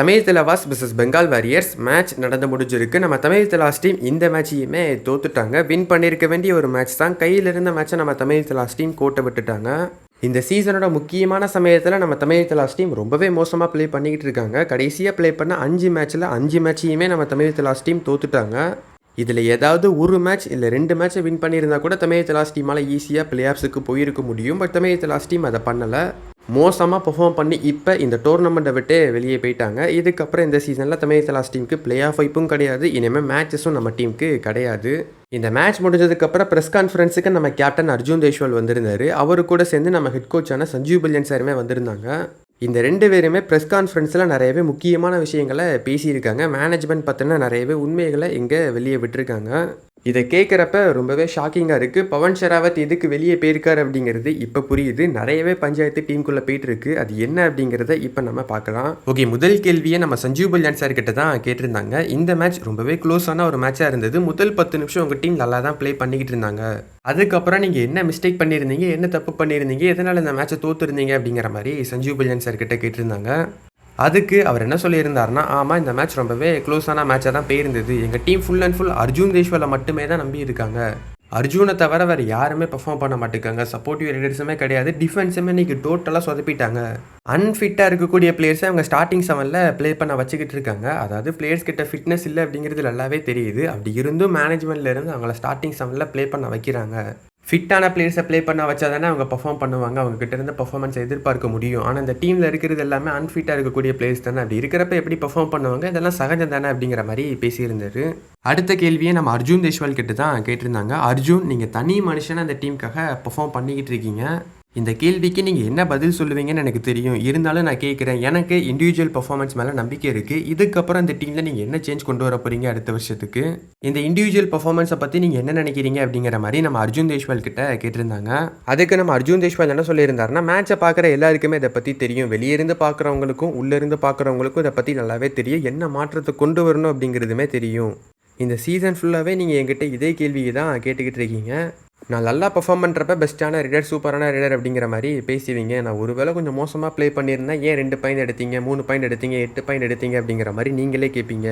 தமிழ் தலைவாஸ் பிசஸ் Bengal warriors match நடந்து முடிஞ்சிருக்கு. நம்ம தமிழ் தலாஸ் டீம் இந்த மேட்சையுமே தோத்துட்டாங்க. வின் பண்ணியிருக்க வேண்டிய ஒரு மேட்ச் தான். கையில் இருந்த மேட்சை நம்ம தமிழ் தலாஸ் டீம் கோட்டை விட்டுட்டாங்க. இந்த சீசனோட முக்கியமான சமயத்தில் நம்ம தமிழ் தலாஸ் டீம் ரொம்பவே மோசமாக ப்ளே பண்ணிக்கிட்டு இருக்காங்க. கடைசியாக ப்ளே பண்ண அஞ்சு மேட்ச்சில் அஞ்சு மேட்சையுமே நம்ம தமிழ் தலாஸ் டீம் தோத்துட்டாங்க. இதில் ஏதாவது ஒரு மேட்ச் இல்லை ரெண்டு மேட்ச்சை வின் பண்ணியிருந்தா கூட தமிழ் தலாஸ் டீமால் ஈஸியாக பிளே ஆஃப்ஸுக்கு போயிருக்க முடியும். பட் தமிழ் தலாஸ் டீம் அதை பண்ணலை. மோசமாக பெர்ஃபார்ம் பண்ணி இப்போ இந்த டோர்னமெண்ட்டை விட்டு வெளியே போயிட்டாங்க. இதுக்கப்புறம் இந்த சீசனில் தமிழ் தலாஸ் டீமுக்கு பிளே ஆஃப் வைப்பும் கிடையாது. இனிமேல் மேட்சஸும் நம்ம டீமுக்கு கிடையாது. இந்த மேட்ச் முடிஞ்சதுக்கப்புறம் ப்ரெஸ் கான்ஃபரன்ஸுக்கு நம்ம கேப்டன் அர்ஜுன் தேஷ்வால் வந்திருந்தார். அவரு கூட சேர்ந்து நம்ம ஹெட் கோச்சான சஞ்சீவ் பில்லியன் சாருமே வந்திருந்தாங்க. இந்த ரெண்டு பேருமே ப்ரெஸ் கான்ஃபரன்ஸில் நிறையவே முக்கியமான விஷயங்களை பேசியிருக்காங்க. மேனேஜ்மெண்ட் பற்றின நிறையவே உண்மைகளை இங்கே வெளியே விட்டுருக்காங்க. இதை கேட்குறப்ப ரொம்பவே ஷாக்கிங்காக இருக்குது பவன் ஷெராவத் எதுக்கு வெளியே போயிருக்கார் அப்படிங்கிறது இப்போ புரியுது. நிறையவே பஞ்சாயத்து டீமுக்குள்ளே போயிட்டு இருக்கு அது என்ன அப்படிங்கிறத இப்போ நம்ம பார்க்கலாம். ஓகே முதல் கேள்வியை நம்ம சஞ்சீவ் பல்யான் சார் கிட்ட தான் கேட்டிருந்தாங்க. இந்த மேட்ச் ரொம்பவே க்ளோஸான ஒரு மேட்சாக இருந்தது. முதல் பத்து நிமிஷம் உங்கள் டீம் நல்லா தான் ப்ளே பண்ணிக்கிட்டு இருந்தாங்க. அதுக்கப்புறம் நீங்கள் என்ன மிஸ்டேக் பண்ணியிருந்தீங்க? என்ன தப்பு பண்ணியிருந்தீங்க? எதனால் இந்த மேட்சை தோத்துருந்தீங்க அப்படிங்கிற மாதிரி சஞ்சீவ் பல்யான் சார் கிட்ட கேட்டிருந்தாங்க. அதுக்கு அவர் என்ன சொல்லியிருந்தாருன்னா ஆமாம் இந்த மேட்ச் ரொம்பவே க்ளோஸான மேட்சாக தான் போயிருந்தது. எங்கள் team full and full Arjun தேஷ்வாலை மட்டுமே தான் நம்பி இருக்காங்க. அர்ஜுனை தவிர வேறு யாருமே பெர்ஃபார்ம் பண்ண மாட்டேங்காங்க. சப்போர்ட்டிவ் ரைடர்ஸுமே கிடையாது. டிஃபென்ஸுமே இன்றைக்கி டோட்டலாக சொதப்பிட்டாங்க. அன்ஃபிட்டாக இருக்கக்கூடிய பிளேயர்ஸை அவங்க ஸ்டார்டிங் செவனில் ப்ளே பண்ண வச்சுக்கிட்டு இருக்காங்க. அதாவது பிளேயர்ஸ் கிட்ட ஃபிட்னஸ் இல்லை அப்படிங்கிறது நல்லாவே தெரியுது. அப்படி இருந்தும் மேனேஜ்மெண்ட்லேருந்து அவங்கள ஸ்டார்டிங் செவனில் ப்ளே பண்ண வைக்கிறாங்க. ஃபிட்டான பிளேயர்ஸை ப்ளே பண்ண வச்சா தானே அவங்க பர்ஃபார்ம் பண்ணுவாங்க. அவங்க கிட்ட இருந்து பர்ஃபார்மன்ஸை எதிர்பார்க்க முடியும். ஆனால் இந்த டீமில் இருக்கிறது எல்லாமே அன்ஃபிட்டாக இருக்கக்கூடிய பிளேயர்ஸ் தானே. அப்படி இருக்கிறப்ப எப்படி பர்ஃபார்ம் பண்ணுவாங்க? இதெல்லாம் சகஜம் தானே அப்படிங்கிற மாதிரி பேசியிருந்தாரு. அடுத்த கேள்வியை நம்ம அர்ஜுன் தேஷ்வால் கிட்ட தான் கேட்டிருந்தாங்க. அர்ஜுன் நீங்கள் தனி மனுஷனை அந்த டீமுக்காக பர்ஃபார்ம் பண்ணிக்கிட்டு இருக்கீங்க. இந்த கேள்விக்கு நீங்கள் என்ன பதில் சொல்லுவீங்கன்னு எனக்கு தெரியும். இருந்தாலும் நான் கேட்குறேன் எனக்கு இண்டிவிஜுவல் பர்ஃபார்மன்ஸ் மேலே நம்பிக்கை இருக்குது இதுக்கப்புறம் இந்த டீமில் நீங்கள் என்ன சேஞ்ச் கொண்டு வர போகிறீங்க அடுத்த வருஷத்துக்கு? இந்த இண்டிவிஜுவல் பர்ஃபார்மன்ஸை பற்றி நீங்கள் என்ன நினைக்கிறீங்க அப்படிங்கிற மாதிரி நம்ம அர்ஜுன் தேஷ்வால் கிட்ட கேட்டிருந்தாங்க. அதுக்கு நம்ம அர்ஜுன் தேஷ்வால் என்ன சொல்லியிருந்தாருன்னா மேட்சை பார்க்குற எல்லாருக்குமே இதை பற்றி தெரியும். வெளியிருந்து பார்க்குறவங்களுக்கும் உள்ளேருந்து பார்க்குறவங்களுக்கும் இதை பற்றி நல்லாவே தெரியும். என்ன மாற்றத்தை கொண்டு வரணும் அப்படிங்கிறதுமே தெரியும். இந்த சீசன் ஃபுல்லாகவே நீங்கள் என்கிட்ட இதே கேள்வியை தான் கேட்டுக்கிட்டு இருக்கீங்க. நான் நல்லா பர்ஃபார்ம் பண்ணுறப்ப பெஸ்ட்டான ரீடர் சூப்பரான ரீடர் அப்படிங்கிற மாதிரி பேசுவீங்க. நான் ஒருவேளை கொஞ்சம் மோசமாக ப்ளே பண்ணியிருந்தேன் ஏன் ரெண்டு பாயிண்ட் எடுத்தீங்க மூணு பாயிண்ட் எடுத்தீங்க எட்டு பாயிண்ட் எடுத்தீங்க அப்படிங்கிற மாதிரி நீங்களே கேட்பீங்க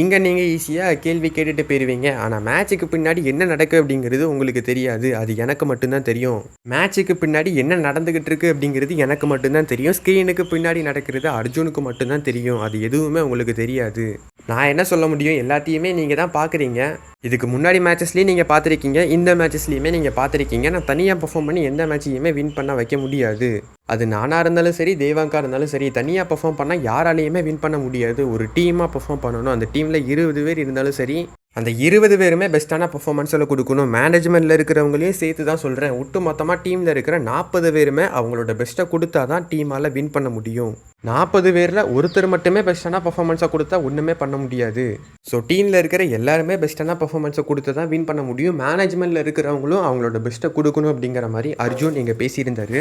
இங்கே நீங்கள் ஈஸியாக கேள்வி கேட்டுட்டு போயிடுவீங்க ஆனால் மேட்ச்சுக்கு பின்னாடி என்ன நடக்கு அப்படிங்கிறது உங்களுக்கு தெரியாது. அது எனக்கு மட்டும்தான் தெரியும். மேட்ச்சுக்கு பின்னாடி என்ன நடந்துக்கிட்டு இருக்கு அப்படிங்கிறது எனக்கு மட்டும்தான் தெரியும். ஸ்க்ரீனுக்கு பின்னாடி நடக்கிறது அர்ஜுனுக்கு மட்டும்தான் தெரியும். அது எதுவுமே உங்களுக்கு தெரியாது. நான் என்ன சொல்ல முடியும்? எல்லாத்தையுமே நீங்கள் தான் பார்க்குறீங்க. இதுக்கு முன்னாடி மேட்சஸ்லேயும் நீங்கள் பார்த்துருக்கீங்க. இந்த மேட்சஸ்லேயுமே நீங்கள் பார்த்துருக்கீங்க. நான் தனியாக பெர்ஃபார்ம் பண்ணி எந்த மேட்சையுமே வின் பண்ண வைக்க முடியாது. அது நானாக இருந்தாலும் சரி தேவாங்கா இருந்தாலும் சரி தனியாக பெர்ஃபார்ம் பண்ணால் யாராலையுமே வின் பண்ண முடியாது. ஒரு டீமாக பெர்ஃபார்ம் பண்ணணும். அந்த டீமில் இருபது பேர் இருந்தாலும் சரி அந்த இருபது பேருமே பெஸ்ட்டான பர்ஃபார்மன்ஸில் கொடுக்கணும். மேனேஜ்மெண்ட்டில் இருக்கிறவங்களையும் சேர்த்து தான் சொல்கிறேன் ஒட்டு மொத்தமாக டீமில் இருக்கிற நாற்பது பேருமே அவங்களோட பெஸ்ட்டை கொடுத்தா தான் டீமால் வின் பண்ண முடியும். நாற்பது பேரில் ஒருத்தர் மட்டுமே பெஸ்ட்டான பர்ஃபார்மன்ஸாக கொடுத்தா ஒன்றுமே பண்ண முடியாது. ஸோ டீமில் இருக்கிற எல்லாருமே பெஸ்ட்டான பர்ஃபார்மன்ஸை கொடுத்து தான் வின் பண்ண முடியும். மேனேஜ்மெண்ட்டில் இருக்கிறவங்களும் அவங்களோட பெஸ்ட்டை கொடுக்கணும் அப்படிங்கிற மாதிரி அர்ஜுன் இங்கே பேசியிருந்தாரு.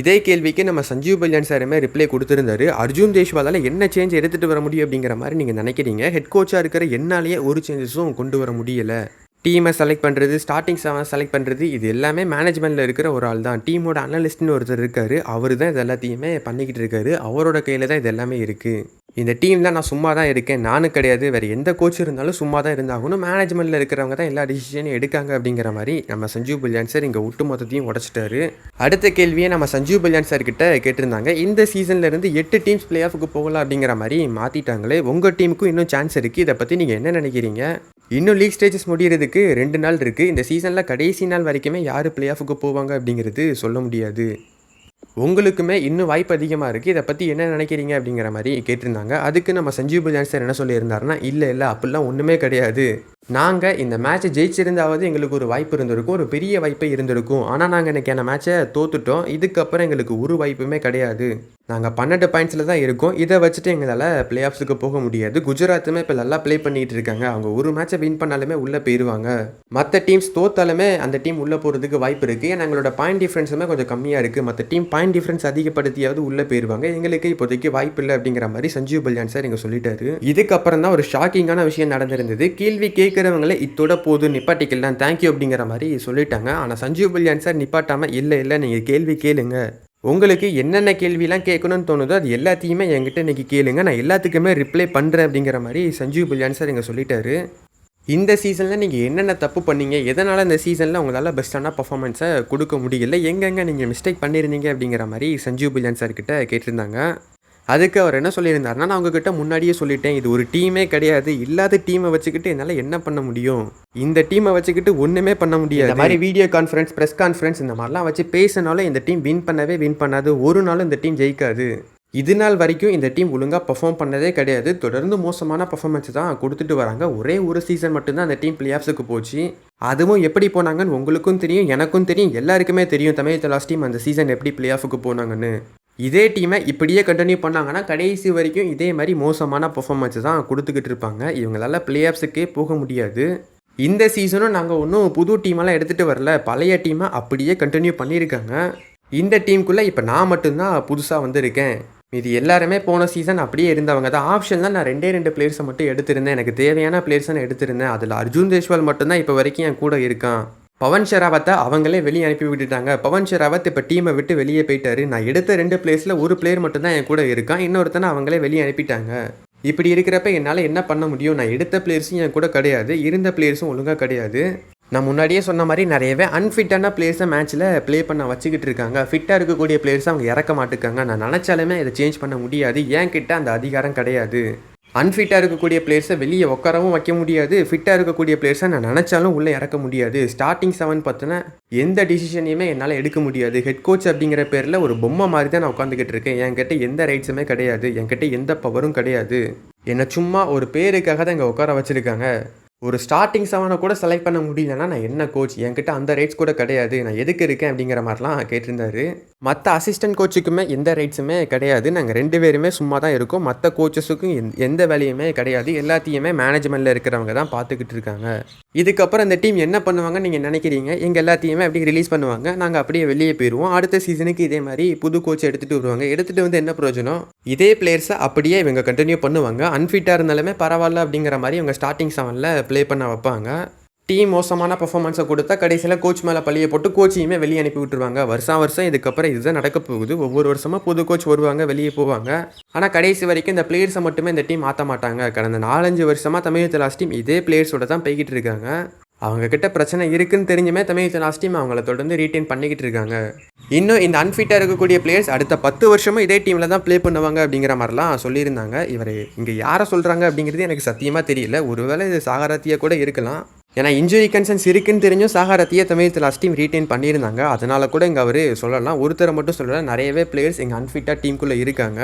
இதே கேள்விக்கு நம்ம சஞ்சீவ் பல்யான் சாருமே ரிப்ளை கொடுத்துருந்தாரு. அர்ஜுன் தேஷ்வாலால் என்ன சேஞ்ச் எடுத்துகிட்டு வர முடியும் அப்படிங்கிற மாதிரி நீங்கள் நினைக்கிறீங்க? ஹெட் கோச்சாக இருக்கிற என்னாலேயே ஒரு சேஞ்சஸும் கொண்டு வர முடியலை. டீமை செலக்ட் பண்ணுறது ஸ்டார்டிங் செவன் செலக்ட் பண்ணுறது இது எல்லாமே மேனேஜ்மெண்ட்டில் இருக்கிற ஒரு ஆள் தான். டீமோட அனலிஸ்ட்னு ஒருத்தர் இருக்கார். அவர் தான் இது எல்லாத்தையுமே பண்ணிக்கிட்டு இருக்காரு. அவரோட கையில் தான் இது எல்லாமே இருக்குது இந்த டீமில் நான் சும்மா தான் இருக்கேன். நானும் கிடையாது. வேறு எந்த கோச் இருந்தாலும் சும்மா தான் இருந்தாகணும் மேனேஜ்மெண்ட்டில் இருக்கிறவங்க தான் எல்லா டிசிஷனையும் எடுக்காங்க அப்படிங்கிற மாதிரி நம்ம சஞ்சீவ் பல்யான் சார் இங்கே ஒட்டு மொத்தத்தையும் உடச்சிட்டாரு. அடுத்த கேள்வியை நம்ம சஞ்சீவ் பல்யான் சார் கிட்ட கேட்டிருந்தாங்க. இந்த சீசன்ல இருந்து எட்டு டீம்ஸ் பிளே ஆஃபுக்கு போகலாம் அப்படிங்கிற மாதிரி மாற்றிட்டாங்களே உங்கள் டீமுக்கும் இன்னும் சான்ஸ் இருக்குது இதை பற்றி நீங்கள் என்ன நினைக்கிறீங்க? இன்னும் லீக் ஸ்டேஜஸ் முடிகிறதுக்கு ரெண்டு நாள் இருக்குது இந்த சீசனில் கடைசி நாள் வரைக்குமே யார் பிளே ஆஃபுக்கு போவாங்க அப்படிங்கிறது சொல்ல முடியாது. உங்களுக்குமே இன்னும் வாய்ப்பு அதிகமாக இருக்குது இதை பற்றி என்ன நினைக்கிறீங்க அப்படிங்கிற மாதிரி கேட்டிருந்தாங்க. அதுக்கு நம்ம சஞ்சீவ் பல்யான் என்ன சொல்லியிருந்தாருன்னா இல்லை இல்லை அப்படிலாம் ஒன்றுமே கிடையாது. நாங்கள் இந்த மேட்ச்சை ஜெயிச்சிருந்தாவது எங்களுக்கு ஒரு வாய்ப்பு இருந்திருக்கும். ஒரு பெரிய வாய்ப்பே இருந்திருக்கும். ஆனால் நாங்கள் இன்றைக்கான மேட்ச்சை தோத்துட்டோம். இதுக்கப்புறம் எங்களுக்கு ஒரு வாய்ப்புமே கிடையாது. நாங்கள் பன்னெண்டு பாயிண்ட்ஸில் தான் இருக்கோம். இதை வச்சுட்டு எங்களால் பிளே ஆஃப்ஸுக்கு போக முடியாது. குஜராத்துமே இப்போ நல்லா ப்ளே பண்ணிகிட்டு இருக்காங்க. அவங்க ஒரு மேட்ச்சை வின் பண்ணாலுமே உள்ளே போயிடுவாங்க மற்ற டீம்ஸ் தோத்தாலுமே அந்த டீம் உள்ளே போகிறதுக்கு வாய்ப்பு இருக்குது ஏன்னா எங்களோட பாயிண்ட் டிஃப்ரென்ஸுமே கொஞ்சம் கம்மியாக இருக்குது மற்ற டீம் பாயிண்ட் டிஃப்ரென்ஸ் அதிகப்படுத்தியாவது உள்ளே போயிடுவாங்க எங்களுக்கு இப்போதைக்கு வாய்ப்பு இல்லை அப்படிங்கிற மாதிரி சஞ்சீவ் பல்யான் சார் இங்கே சொல்லிட்டாரு. இதுக்கப்புறம் தான் ஒரு ஷாக்கிங்கான விஷயம் நடந்திருந்தது. கேள்வி கேட்குறவங்களே இத்தோட போதும் நிப்பாட்டிக்கலாம் தேங்க்யூ அப்படிங்கிற மாதிரி சொல்லிட்டாங்க. ஆனால் சஞ்சீவ் பல்யான் சார் நிப்பாட்டாமல் இல்லை இல்லை நீங்கள் கேள்வி கேளுங்க. உங்களுக்கு என்னென்ன கேள்விலாம் கேட்கணும்னு தோணுதோ அது எல்லாத்தையுமே என்கிட்ட இன்றைக்கி கேளுங்க. நான் எல்லாத்துக்குமே ரிப்ளை பண்ணுறேன் அப்படிங்கிற மாதிரி சஞ்சீவ் புல்யான் சார் இங்கே சொல்லிட்டாரு. இந்த சீசனில் நீங்கள் என்னென்ன தப்பு பண்ணீங்க? எதனால் இந்த சீசனில் உங்களால் பெஸ்ட்டான பர்ஃபார்மன்ஸை கொடுக்க முடியல? எங்கெங்கே நீங்கள் மிஸ்டேக் பண்ணியிருந்தீங்க அப்படிங்கிற மாதிரி சஞ்சீவ் புல்யான் சார்கிட்ட கேட்டிருந்தாங்க. அதுக்கு அவர் என்ன சொல்லியிருந்தாருன்னா நான் உங்ககிட்ட முன்னாடியே சொல்லிட்டேன். இது ஒரு டீமே கிடையாது. இல்லாத டீமை வச்சுக்கிட்டு என்னால் என்ன பண்ண முடியும்? இந்த டீமை வச்சுக்கிட்டு ஒன்றுமே பண்ண முடியாது. இந்த மாதிரி வீடியோ கான்ஃபரன்ஸ் ப்ரெஸ் கான்ஃபரன்ஸ் இந்த மாதிரிலாம் வச்சு பேசினாலும் இந்த டீம் வின் பண்ணவே வின் பண்ணாது. ஒரு நாளும் இந்த டீம் ஜெயிக்காது. இது நாள் வரைக்கும் இந்த டீம் ஒழுங்காக பர்ஃபார்ம் பண்ணதே கிடையாது. தொடர்ந்து மோசமான பர்ஃபார்மன்ஸ் தான் கொடுத்துட்டு வராங்க. ஒரே ஒரு சீசன் மட்டும்தான் அந்த டீம் பிளே ஆஃப்ஸுக்கு போச்சு. அதுவும் எப்படி போனாங்கன்னு உங்களுக்கும் தெரியும் எனக்கும் தெரியும் எல்லாருக்குமே தெரியும். தமிழ் தலாஸ் டீம் அந்த சீசன் எப்படி பிளே ஆஃபுக்கு போனாங்கன்னு. இதே டீமை இப்படியே கண்டினியூ பண்ணாங்கன்னா கடைசி வரைக்கும் இதே மாதிரி மோசமான பர்ஃபார்மன்ஸ் தான் கொடுத்துக்கிட்டு இருப்பாங்க. இவங்களால பிளே ஆஃப்ஸுக்கே போக முடியாது. இந்த சீசனும் நாங்கள் ஒன்றும் புது டீமெல்லாம் எடுத்துகிட்டு வரல. பழைய டீமை அப்படியே கண்டினியூ பண்ணியிருக்காங்க. இந்த டீமுக்குள்ளே இப்போ நான் மட்டும்தான் புதுசாக வந்திருக்கேன். இது எல்லாருமே போன சீசன் அப்படியே இருந்தவங்க தான். ஆப்ஷன் தான் நான் ரெண்டே ரெண்டு பிளேயர்ஸை மட்டும் எடுத்திருந்தேன். எனக்கு தேவையான பிளேயர்ஸை நான் எடுத்திருந்தேன். அதில் அர்ஜுன் தேஷ்வால் மட்டும்தான் இப்போ வரைக்கும் என் கூட இருக்கான். பவன் ஷெராவத்தை அவங்களே வெளியே அனுப்பி விட்டுட்டாங்க. பவன் ஷெராவத் இப்போ டீமை விட்டு வெளியே போயிட்டாரு. நான் எடுத்த ரெண்டு பிளேஸில் ஒரு பிளேயர் மட்டும்தான் என் கூட இருக்கான். இன்னொருத்தனை அவங்களே வெளியே அனுப்பிட்டாங்க. இப்படி இருக்கிறப்ப என்னால் என்ன பண்ண முடியும்? நான் எடுத்த பிளேயர்ஸும் என் கூட கிடையாது. இருந்த பிளேயர்ஸும் ஒழுங்காக கிடையாது. நான் முன்னாடியே சொன்ன மாதிரி நிறையவே அன்ஃபிட்டான பிளேயர்ஸை மேட்ச்சில் ப்ளே பண்ண வச்சுக்கிட்டு இருக்காங்க. ஃபிட்டாக இருக்கக்கூடிய பிளேயர்ஸை அவங்க இறக்க மாட்டுக்காங்க. நான் நினச்சாலுமே இதை சேஞ்ச் பண்ண முடியாது. ஏன் கிட்ட அந்த அதிகாரம் கிடையாது. அன்ஃபிட்டாக இருக்கக்கூடிய பிளேயர்ஸை வெளியே உட்காரவும் வைக்க முடியாது. ஃபிட்டாக இருக்கக்கூடிய பிளேயர்ஸை நான் நினச்சாலும் உள்ளே இறக்க முடியாது. ஸ்டார்டிங் செவன் பார்த்தினா எந்த டிசிஷனையுமே என்னால் எடுக்க முடியாது. ஹெட் கோச் அப்படிங்கிற பேரில் ஒரு பொம்மை மாதிரி தான் நான் உட்காந்துக்கிட்டு இருக்கேன். என்கிட்ட எந்த ரைட்ஸுமே கிடையாது. என்கிட்ட எந்த பவரும் கிடையாது. என்னை சும்மா ஒரு பேருக்காக தான் இங்கே உட்கார வச்சுருக்காங்க. ஒரு ஸ்டார்டிங் செவனை கூட செலக்ட் பண்ண முடியலன்னா நான் என்ன கோச் என்கிட்ட அந்த ரைட்ஸ் கூட கிடையாது. நான் எதுக்கு இருக்கேன் அப்படிங்கிற மாதிரிலாம் கேட்டிருந்தாரு. மற்ற அசிஸ்டன்ட் கோச்சுக்குமே எந்த ரைட்ஸுமே கிடையாது. நாங்கள் ரெண்டு பேருமே சும்மா தான் இருக்கோம் மற்ற கோச்சஸுக்கும் எந்த வேலையுமே கிடையாது. எல்லாத்தையுமே மேனேஜ்மெண்ட்டில் இருக்கிறவங்க தான் பார்த்துக்கிட்டு இருக்காங்க. இதுக்கப்புறம் இந்த டீம் என்ன பண்ணுவாங்க நீங்கள் நினைக்கிறீங்க? எங்கள் எல்லாத்தையுமே அப்படி ரிலீஸ் பண்ணுவாங்க. நாங்கள் அப்படியே வெளியே போயிடுவோம் அடுத்த சீசனுக்கு இதே மாதிரி புது கோச் எடுத்துகிட்டு வருவாங்க. எடுத்துகிட்டு வந்து என்ன பிரயோஜனம்? இதே பிளேயர்ஸை அப்படியே இவங்க கண்டினியூ பண்ணுவாங்க. அன்ஃபிட்டாக இருந்தாலுமே பரவாயில்ல அப்படிங்கிற மாதிரி இவங்க ஸ்டார்டிங் செவனில் ப்ளே பண்ண வைப்பாங்க. டீம் மோசமான பர்ஃபார்மன்ஸை கொடுத்தா கடைசியில் கோச் மேலே பழியை போட்டு கோச்சையுமே வெளியே அனுப்பி விட்டுருவாங்க. வருஷம் வருஷம் இதுக்கப்புறம் இதுதான் நடக்க போகுது. ஒவ்வொரு வருஷமாக புது கோச் வருவாங்க வெளியே போவாங்க. ஆனால் கடைசி வரைக்கும் இந்த பிளேயர்ஸை மட்டுமே இந்த டீம் மாற்ற மாட்டாங்க. கடந்த நாலஞ்சு வருஷமாக தமிழக லாஸ்ட் டீம் இதே பிளேயர்ஸோட தான் போய்கிட்டு இருக்காங்க. அவங்கக்கிட்ட பிரச்சனை இருக்குன்னு தெரிஞ்சுமே தமிழ் லாஸ்ட் டீம் அவங்கள தொடர்ந்து ரீட்டைன் பண்ணிக்கிட்டு இருக்காங்க. இன்னும் இந்த அன்ஃபிட்டாக இருக்கக்கூடிய பிளேயர்ஸ் அடுத்த பத்து வருஷமும் இதே டீமில் தான் ப்ளே பண்ணுவாங்க அப்படிங்கிற மாதிரிலாம் சொல்லியிருந்தாங்க. இவர் இங்கே யாரை சொல்கிறாங்க அப்படிங்கிறது எனக்கு சத்தியமாக தெரியல. ஒருவேளை இது சாகராத்தியாக கூட இருக்கலாம். ஏன்னா இன்ஜுரி கன்சர்ன்ஸ் இருக்குன்னு தெரிஞ்சும் சாகாரத்தையே தமிழ் லாஸ்ட் டீம் ரீட்டைன் பண்ணியிருந்தாங்க. அதனால கூட இங்கே அவர் சொல்லலாம். ஒருத்தரை மட்டும் சொல்லலாம் நிறையவே பிளேயர்ஸ் எங்கள் அன்ஃபிட்டாக டீமுக்குள்ளே இருக்காங்க.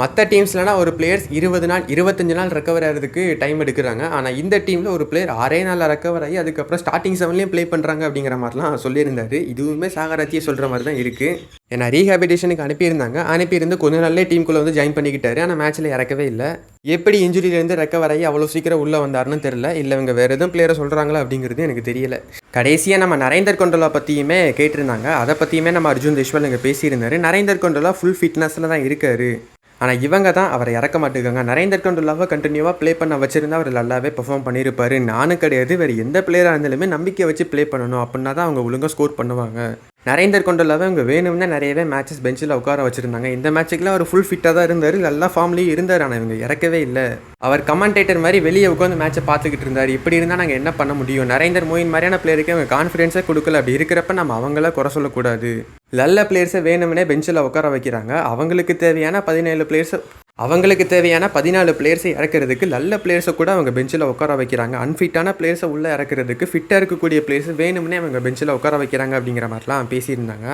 மற்ற டீம்ஸ்லனா ஒரு பிளேயர்ஸ் இருபது நாள் இருபத்தஞ்சு நாள் ரெக்கவர் ஆகிறதுக்கு டைம் எடுக்கிறாங்க. ஆனால் இந்த டீமில் ஒரு பிளேயர் ஆறே நாளில் ரெக்கவர் ஆகி அதுக்கப்புறம் ஸ்டார்டிங் செவன்லேயும் ப்ளே பண்ணுறாங்க அப்படிங்கிற மாதிரிலாம் சொல்லியிருந்தாரு. இதுவுமே சாகராத்தியே சொல்கிற மாதிரி தான் இருக்குது ஏன்னா ரீஹாபிடேஷனுக்கு அனுப்பியிருந்தாங்க. அனுப்பியிருந்து கொஞ்ச நாள்லேயே டீமுக்குள்ளே வந்து ஜாயின் பண்ணிக்கிட்டாரு. ஆனால் மேட்ச்சில் இறக்கவே இல்லை. எப்படி இன்ஜுரியிலேருந்து ரெக்கவர் ஆகி அவ்வளோ சீக்கிரம் உள்ளே வந்தாருன்னு தெரில இல்லை இவங்க வேறு எதுவும் பிளேயரை சொல்கிறாங்களா அப்படிங்கிறது எனக்கு தெரியல. கடைசியாக நம்ம நரேந்தர் கொண்டோலா பற்றியுமே கேட்டிருந்தாங்க. அதை பற்றியுமே நம்ம அர்ஜுன் தேஷ்வால் இங்கே பேசியிருந்தாரு. நரேந்தர் கொண்டோலா ஃபுல் ஃபிட்னஸில் தான் இருக்காரு. ஆனால் இவங்க தான் அவரை இறக்க மாட்டேங்காங்க நரேந்தர் கொண்டுலாவை கண்டினியூவாக ப்ளே பண்ண வச்சிருந்தா அவர் நல்லாவே பெர்ஃபார்ம் பண்ணியிருப்பாரு நானும் கிடையாது. வேறு எந்த பிளேயராக இருந்தாலுமே நம்பிக்கை வச்சு ப்ளே பண்ணணும். அப்படின்னா தான் அவங்க ஒழுங்காக ஸ்கோர் பண்ணுவாங்க. நரேந்தர் கொண்டலாவை அவங்க வேணும்னா நிறையவே மேட்சஸ் பெஞ்சில் உட்கார வச்சுருந்தாங்க. இந்த மேட்சுக்குலாம் அவர் ஃபுல் ஃபிட்டாக தான் இருந்தார். நல்லா ஃபார்ம்லேயும் இருந்தார். ஆனால் இவங்க இறக்கவே இல்லை. அவர் கமெண்டேட்டர் மாதிரி வெளியே உட்காந்து மேட்சை பார்த்துக்கிட்டு இருந்தார். இப்படி இருந்தால் நாங்கள் என்ன பண்ண முடியும்? நரேந்தர் மோயின் மாதிரியான பிளேயருக்கு அவங்க கான்ஃபிடென்ஸே கொடுக்கல. அப்படி இருக்கிறப்ப நம்ம அவங்கள குறை சொல்லக்கூடாது. நல்ல பிளேயர்ஸை வேணும்னே பெஞ்சில் உட்கார வைக்கிறாங்க. அவங்களுக்கு தேவையான பதினேழு பிளேயர்ஸை அவங்களுக்கு தேவையான பதினாலு பிளேயர்ஸை இறக்குறதுக்கு நல்ல பிளேயர்ஸை கூட அவங்க பெஞ்சில் உட்கார வைக்கிறாங்க. அன்ஃபிட்டான பிளேயர்ஸை உள்ளே இறக்குறதுக்கு ஃபிட்டாக இருக்கக்கூடிய பிளேயர்ஸ் வேணும்னே அவங்க பெஞ்சில் உட்கார வைக்கிறாங்க அப்படிங்கிற மாதிரிலாம் பேசியிருந்தாங்க.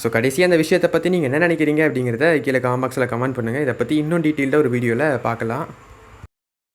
ஸோ கடைசியாக அந்த விஷயத்தை பற்றி நீங்கள் என்ன நினைக்கிறீங்க அப்படிங்கிறத கீழே காம்பாக்ஸில் கமெண்ட் பண்ணுங்கள் இதை பற்றி இன்னும் டீட்டெயில்டாக ஒரு வீடியோவில் பார்க்கலாம்.